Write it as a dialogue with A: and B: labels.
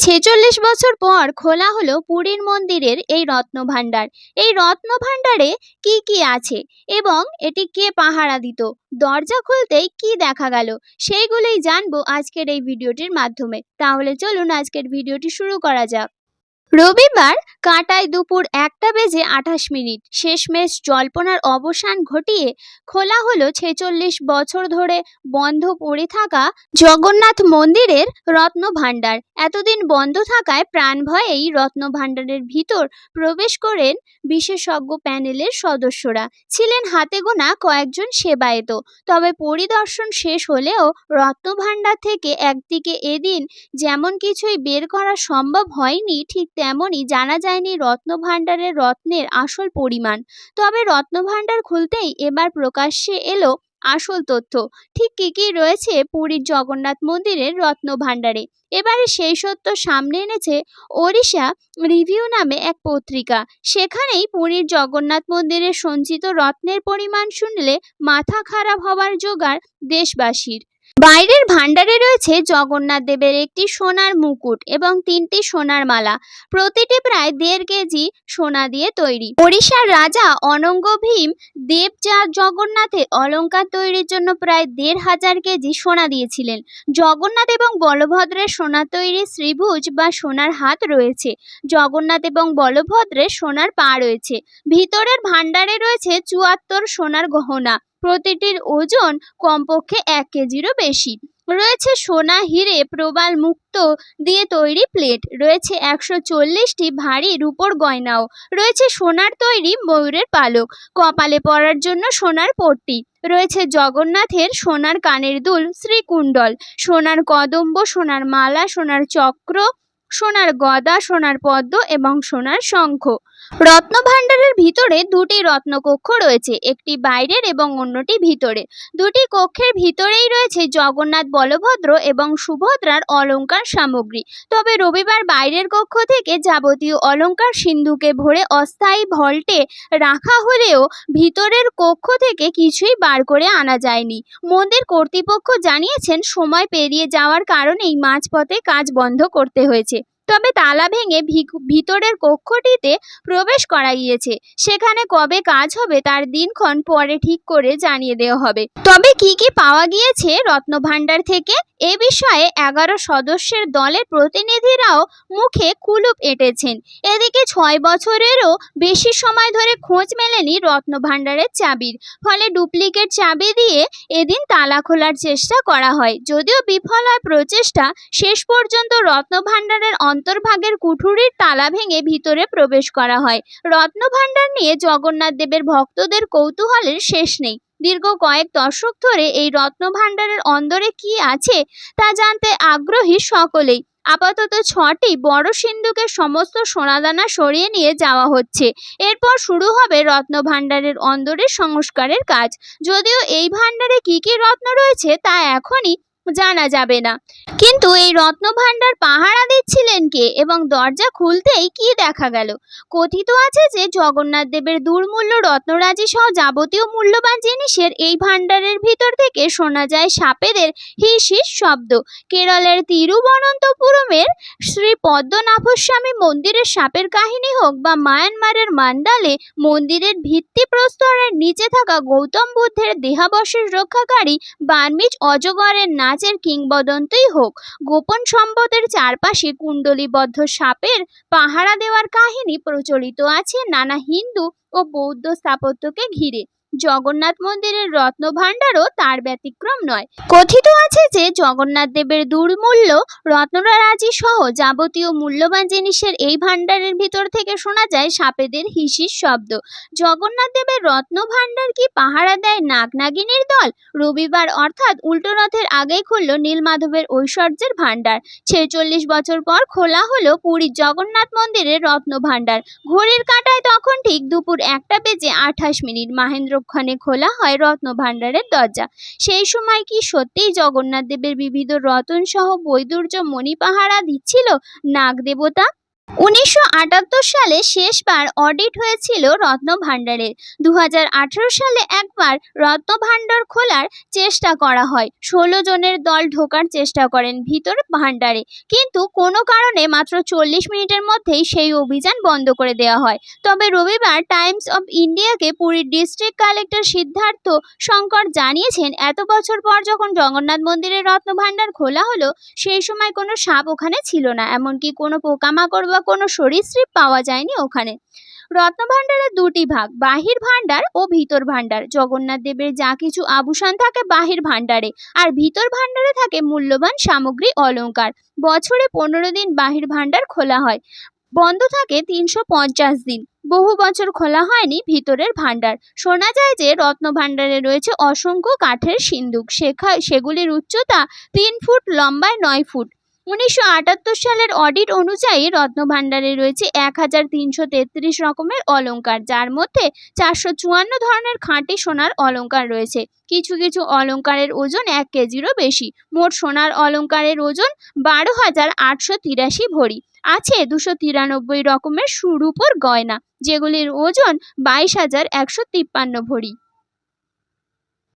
A: ছেচল্লিশ বছর পর খোলা হলো পুরীর মন্দিরের এই রত্নভাণ্ডার। এই রত্নভাণ্ডারে কি কি আছে এবং এটি কে পাহারা দিত? দরজা খুলতেই কি দেখা গেল? সেইগুলোই জানব আজকের এই ভিডিওটির মাধ্যমে। তাহলে চলুন আজকের ভিডিওটি শুরু করা যাক। রবিবার কাটায় দুপুর একটা বেজে আঠাশ মিনিট শেষমেশ জল্পনার অবসান ঘটিয়ে খোলা হলো ছেচল্লিশ বছর ধরে বন্ধ পড়ে থাকা জগন্নাথ মন্দিরের রত্ন ভাণ্ডার এতদিন বন্ধ থাকায় প্রাণ ভয়েই রত্ন ভাণ্ডারের ভিতর প্রবেশ করেন বিশেষজ্ঞ প্যানেলের সদস্যরা। ছিলেন হাতে গোনা কয়েকজন সেবায়েত। তবে পরিদর্শন শেষ হলেও রত্ন ভাণ্ডার থেকে একদিকে এদিন যেমন কিছুই বের করা সম্ভব হয়নি, ঠিক তেমনই জানা যায়নি রত্ন ভাণ্ডারের রত্নের আসল পরিমাণ। তবে রত্ন ভাণ্ডার খুলতেই এবার প্রকাশ্যে এলো আসল তথ্য। ঠিক কী কী রয়েছে পুরীর জগন্নাথ মন্দিরের রত্ন ভাণ্ডারে এবারে সেই সত্য সামনে এনেছে ওড়িশা রিভিউ নামে এক পত্রিকা। সেখানেই পুরীর জগন্নাথ মন্দিরের সঞ্চিত রত্নের পরিমাণ শুনলে মাথা খারাপ হওয়ার জোগাড় দেশবাসীর। বাইরের ভান্ডারে রয়েছে জগন্নাথ দেবের একটি সোনার মুকুট এবং তিনটি সোনার মালা। প্রতিটি প্রায় দেড় কেজি সোনা দিয়ে তৈরি। ওড়িশার রাজা অনঙ্গ ভীম দেব যা জগন্নাথের অলংকার তৈরির জন্য প্রায় দেড় হাজার কেজি সোনা দিয়েছিলেন। জগন্নাথ এবং বলভদ্রের সোনা তৈরি শ্রীভুজ বা সোনার হাত রয়েছে। জগন্নাথ এবং বলভদ্রের সোনার পা রয়েছে। ভিতরের ভান্ডারে রয়েছে চুয়াত্তর সোনার গহনা। প্রতিটির ওজন কমপক্ষে এক কেজিরও বেশি। রয়েছে সোনা হিরে প্রবাল মুক্ত দিয়ে তৈরি প্লেট। রয়েছে একশো চল্লিশটি ভারী রূপোর গয়নাও। রয়েছে সোনার তৈরি ময়ূরের পালক। কপালে পরার জন্য সোনার পট্টি। রয়েছে জগন্নাথের সোনার কানের দুল শ্রীকুণ্ডল। সোনার কদম্ব, সোনার মালা, সোনার চক্র, সোনার গদা, সোনার পদ্ম এবং সোনার শঙ্খ। রত্নভাণ্ডারের ভিতরে দুটি রত্নকক্ষ রয়েছে, একটি বাইরের এবং অন্যটি ভিতরে দুটি কক্ষের ভিতরেই রয়েছে জগন্নাথ বলভদ্র এবং সুভদ্রার অলঙ্কার সামগ্রী। তবে রবিবার বাইরের কক্ষ থেকে যাবতীয় অলঙ্কার সিন্ধুকে ভরে অস্থায়ী ভল্টে রাখা হলেও ভিতরের কক্ষ থেকে কিছুই বার করে আনা যায়নি। মন্দির কর্তৃপক্ষ জানিয়েছেন, সময় পেরিয়ে যাওয়ার কারণেই মাঝপথে কাজ বন্ধ করতে হয়েছে। তবে তালা ভেঙে ভিতরের কক্ষটিতে প্রবেশ করা গিয়েছে সেখানে কবে কাজ হবে তার দিনক্ষণ পরে ঠিক করে জানিয়ে দেওয়া হবে। তবে কি কি পাওয়া গিয়েছে রত্নভাণ্ডার থেকে? এ বিষয়ে এগারো সদস্যের দলের প্রতিনিধিরাও মুখে কুলুপ এঁটেছেন। এদিকে ছয় বছরেরও বেশি সময় ধরে খোঁজ মেলেনি রত্নভাণ্ডারের চাবির। ফলে ডুপ্লিকেট চাবি দিয়ে এদিন তালা খোলার চেষ্টা করা হয়। যদিও বিফল হয় প্রচেষ্টা শেষ পর্যন্ত রত্নভাণ্ডারের অন্তর্ভাগের কুঠুরির তালা ভেঙে ভিতরে প্রবেশ করা হয়। রত্নভাণ্ডার নিয়ে জগন্নাথ দেবের ভক্তদের কৌতূহলের শেষ নেই। দীর্ঘ কয়েক দশক ধরে এই রত্নভাণ্ডারের অন্দরে কি আছে, তা জানতে আগ্রহী সকলেই। আপাতত ছটি বড় সিন্ধুকের সমস্ত সোনাদানা সরিয়ে নিয়ে যাওয়া হচ্ছে। এরপর শুরু হবে রত্নভাণ্ডারের অন্দরের সংস্কারের কাজ। যদিও এই ভাণ্ডারে কি কি রত্ন রয়েছে, তা এখনই জানা যাবে না। কিন্তু এই রত্নভাণ্ডার পাহারা দিচ্ছিলেন কে এবং দরজা খুলতেই কি দেখা গেল? কথিত আছে যে জগন্নাথ দেবের দুর্মূল্য রত্নরাজি সহ যাবতীয় মূল্যবান জিনিসের এই ভাণ্ডারের ভিতর থেকে শোনা যায় সাপেদের হিস হিস শব্দ। কেরলের তিরুবনন্তপুরমের শ্রী পদ্মনাভস্বামী মন্দিরের সাপের কাহিনী হোক বা মায়ানমারের মান্ডালে মন্দিরের ভিত্তিপ্রস্তরের নিচে থাকা গৌতম বুদ্ধের দেহাবশেষ রক্ষাকারী বার্মিজ অজগরের নাচের কিংবদন্তই হোক। গোপন সম্পদের চারপাশে কুণ্ডলীবদ্ধ সাপের পাহারা দেওয়ার কাহিনী প্রচলিত আছে নানা হিন্দু ও বৌদ্ধ স্থাপত্যকে ঘিরে। জগন্নাথ মন্দিরের রত্ন রত্নভাণ্ডারও তার ব্যতিক্রম নয়। কথিত আছে যে জগন্নাথ দেবের দুর্মূল্য রত্নরাজি সহ যাবতীয় মূল্যবান জিনিসের এই ভাণ্ডারের ভিতর থেকে শোনা যায় সাপেদের হিসির শব্দ। জগন্নাথ দেবের রত্নভাণ্ডার কি পাহারা দেয় নাগনাগিনীর দল? রবিবার অর্থাৎ উল্টো রথের আগেই খুলল নীলমাধবের ঐশ্বর্যের ভাণ্ডার। ছেচল্লিশ বছর পর খোলা হলো পুরীর জগন্নাথ মন্দিরের রত্নভাণ্ডার। ঘড়ির কাঁটায় তখন ঠিক দুপুর একটা বেজে আঠাশ মিনিট। মাহেন্দ্রক্ষণে খোলা হয় রত্নভাণ্ডারের দরজা। সেই সময় কি সত্যিই জগন্নাথ দেবের বিবিধ রতন সহ বৈদুর্য মণিপাহারা দিচ্ছিল? নাগ দেবতা উনিশশো আটাত্তর সালে শেষবার অডিট হয়েছিল রত্ন ভাণ্ডারের দু হাজার আঠারো সালে একবার রত্ন ভাণ্ডার খোলার চেষ্টা করা হয়। ষোলো জনের দল ঢোকার চেষ্টা করেন ভিতর ভাণ্ডারে। কিন্তু কোনো কারণে মাত্র চল্লিশ মিনিটের মধ্যেই সেই অভিযান বন্ধ করে দেওয়া হয়। তবে রবিবার টাইমস অব ইন্ডিয়াকে পুরীর ডিস্ট্রিক্ট কালেক্টর সিদ্ধার্থ শঙ্কর জানিয়েছেন, এত বছর পর যখন জগন্নাথ মন্দিরের রত্ন ভাণ্ডার খোলা হলো, সেই সময় কোনো সাপ ওখানে ছিল না। এমনকি কোনো পোকামাকড় বা কোনো সরীসৃপ পাওয়া যায়নি ওখানে। রত্নভাণ্ডারের দুটি ভাগ, বাহির ভাণ্ডার ও ভিতর ভাণ্ডার। জগন্নাথ দেবের যা কিছু আভূষণ থাকে বাহির ভাণ্ডারে, আর ভিতর ভাণ্ডারে থাকে মূল্যবান সামগ্রী অলংকার বছরে পনেরো দিন বাহির ভাণ্ডার খোলা হয়। বন্ধ থাকে তিনশো পঞ্চাশ দিন। বহু বছর খোলা হয়নি ভিতরের ভাণ্ডার। শোনা যায় যে রত্ন ভাণ্ডারে রয়েছে অসংখ্য কাঠের সিন্দুক। শেখা সেগুলির উচ্চতা তিন ফুট, লম্বায় নয় ফুট। উনিশশো আটাত্তর সালের অডিট অনুযায়ী রত্নভাণ্ডারে রয়েছে এক হাজার তিনশো তেত্রিশ রকমের অলংকার, যার মধ্যে চারশো চুয়ান্ন ধরনের খাঁটি সোনার অলঙ্কার রয়েছে। কিছু কিছু অলংকারের ওজন এক কেজিরও বেশি। মোট সোনার অলংকারের ওজন বারো হাজার আটশো তিরাশি ভরি। আছে দুশো তিরানব্বই রকমের সুরূপোর গয়না, যেগুলির ওজন বাইশ হাজার একশো তিপ্পান্ন ভরি।